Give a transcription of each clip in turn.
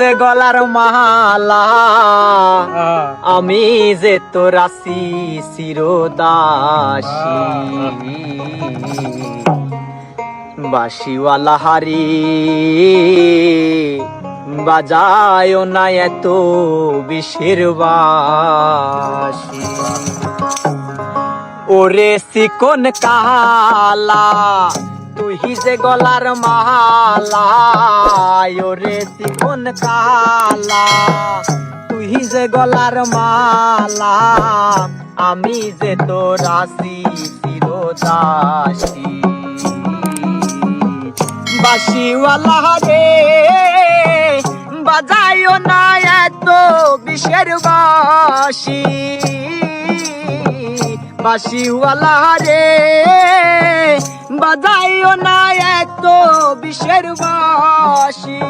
যে গলার মালা আমি যে তোর আসি চিরদাসী। বাসিওয়ালা হারি বাজায় না এত বিষের বাসি ওরে সিকন কালা তুই যে গলার মালা ওরে সিকন কালা। তুই যে গলার মালা, আমি যে তোর আসি চিরদাসী বাসিওয়ালা রে, বাজাইও না এত বিষের বাসি বাসিওয়ালা রে বাজাইও না এত বিশ্বের বাসি।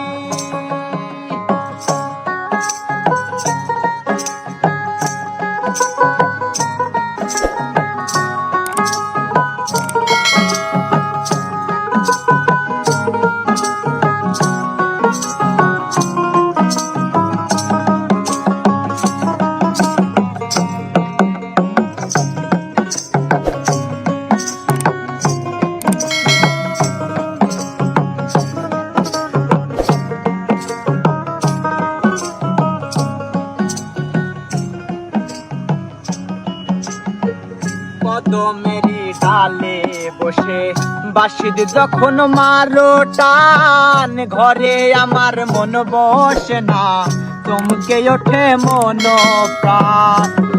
কদমেরি ডালে বসে। বাসিদ যখন মারো টান, ঘরে আমার মন বসে না। ওঠে মন প্রাণ।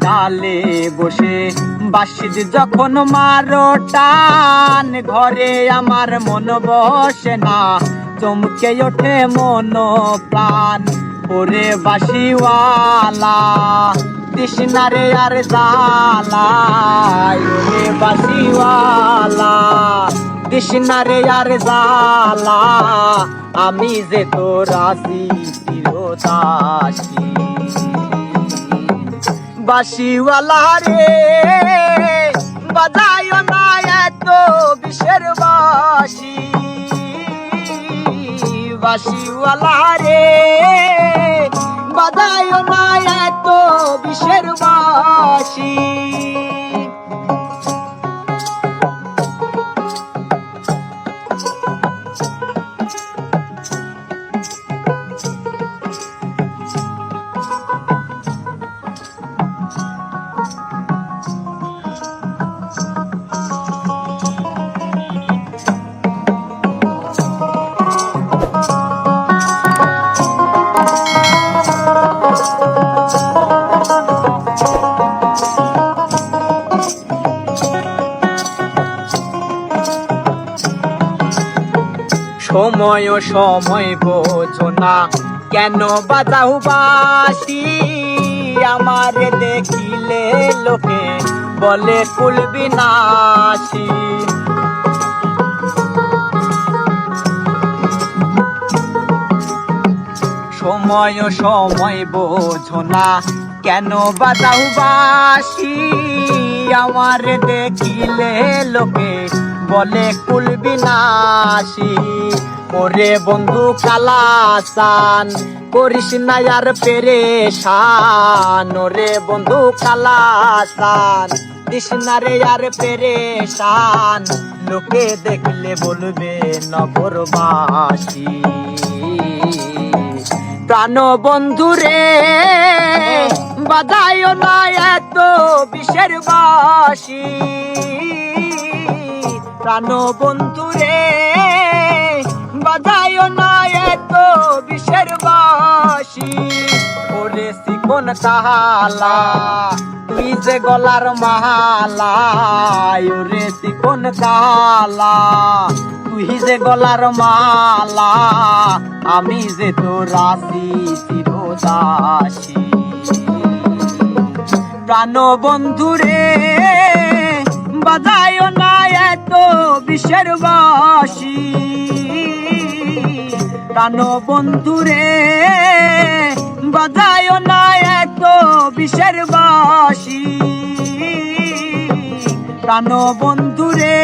ডালে বসে। বাসিদ যখন মারো টান, ঘরে আমার মন বসে না। চমকে ওঠে মন প্রাণ। ওরে বাসিওয়ালা তৃষ্ণারে আর জালা ওরে বাসিওয়ালা তৃষ্ণারে আর জালা আমি যে তোর আসি চিরদাসী। বাসিওয়ালা রে বাজায় না এত বিষের বাসি বাসিওয়ালা রে। বাদায় না এত বিষের বাসি। সময় সময় বোঝো না কেন বাজাও বাসি? আমার দেখিলে লোকে বলে কুল বিনাশী। সময় সময় বোঝো না কেন বাজাও বাসি? আমার দেখিলে লোকে বলে কুল বিনাশী। ওরে বন্ধু কালাসান, করিস না আর পেরেশান। ওরে বন্ধু কালাসান কৃষ্ণারে আর পেরেশান। লোকে দেখলে বলবে নগরবাসী। প্রাণ বন্ধু রে বাধায় না এত বিষের বাসি। প্রাণ বন্ধু রে বাধায় না এত বিষের বাসি। ওরে শিকন কাহালা, তুই যে গলার মালা ওরে শিকন কালা তুই যে গলার মালা, আমি যে তোর রাশি চিরদাসী। প্রাণ বন্ধু রে বাজায় না এত বিষের বাসি। প্রাণ বন্ধু রে বাজায় না এত বিষের বাসি। প্রাণ বন্ধুরে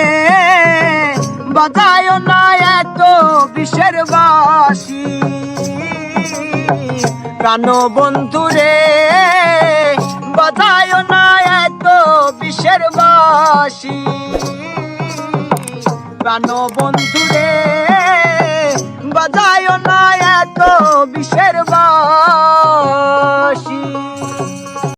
বাজায় না এত বিষের বাসি। প্রাণ বন্ধুরে বাজায় না এত বিশ্বের বাসি। প্রাণ বন্ধুরে বাজায় না এত বিশ্বের বাসি।